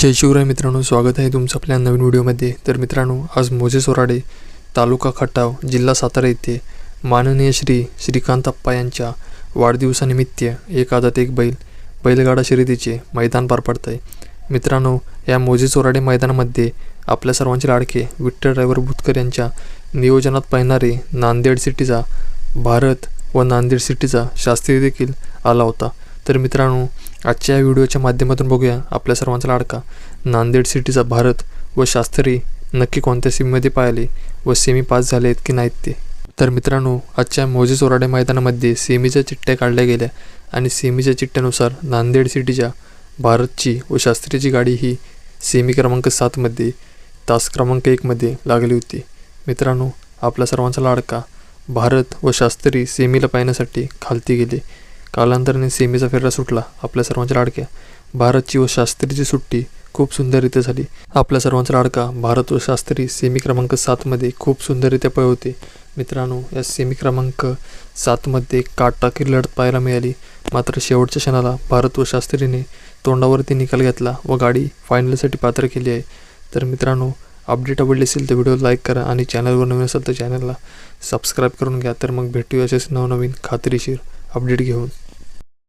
जय शिवराय मित्रांनो स्वागत आहे तुमचं आपल्या नवीन व्हिडिओमध्ये. तर मित्रांनो आज मोजे सोराडे तालुका खटाव जिल्हा सातारा येथे माननीय श्री श्रीकांत अप्पा यांच्या वाढदिवसानिमित्त एक आदात एक बैल बैलगाडा शर्यतीचे मैदान पार पडत आहे मित्रांनो या मोजे सोराडे मैदानामध्ये आपल्या सर्वांचे लाडके विठ्ठल ड्रायव्हर भुतकर यांच्या नियोजनात पाहणारे नांदेड सिटीचा भारत व नांदेड सिटीचा शास्त्री देखील आला होता. तर मित्रांनो आजच्या या व्हिडिओच्या माध्यमातून बघूया आपल्या सर्वांचा लाडका. नांदेड सिटीचा भारत व शास्त्री नक्की कोणत्या सीममध्ये पाहिले व सेमी पास झाले आहेत की नाहीत ते? तर मित्रांनो आजच्या मोजे चोराडे मैदानामध्ये सेमीच्या चिठ्ठ्या काढल्या गेल्या आणि सेमीच्या चिठ्ठ्यानुसार नांदेड सिटीच्या भारतची व शास्त्रीची गाडी ही सेमी क्रमांक सातमध्ये तास क्रमांक एकमध्ये लागली होती. मित्रांनो आपल्या सर्वांचा लाडका भारत व शास्त्री सेमीला पाहण्यासाठी खालती गेले. कालांतराने सेमीचा फेरा सुटला. आपल्या सर्वांच्या लाडक्या. भारतची व शास्त्रीची सुट्टी खूप सुंदररीत्या झाली. आपल्या सर्वांचा लाडका. भारत व शास्त्री सेमी क्रमांक सातमध्ये खूप सुंदररीत्या पळ होते. मित्रांनो या सेमी क्रमांक सातमध्ये काटाकीर लढत पाहायला मिळाली. मात्र शेवटच्या क्षणाला भारत व शास्त्रीने तोंडावरती निकाल घेतला व गाडी फायनलसाठी पात्र केली आहे. तर मित्रांनो अपडेट आवडली असेल तर व्हिडिओ लाईक करा आणि चॅनलवर नवीन असेल तर चॅनलला सबस्क्राईब करून घ्या. तर मग भेटूया असेच नवनवीन खात्रीशीर अपडेट घेऊन.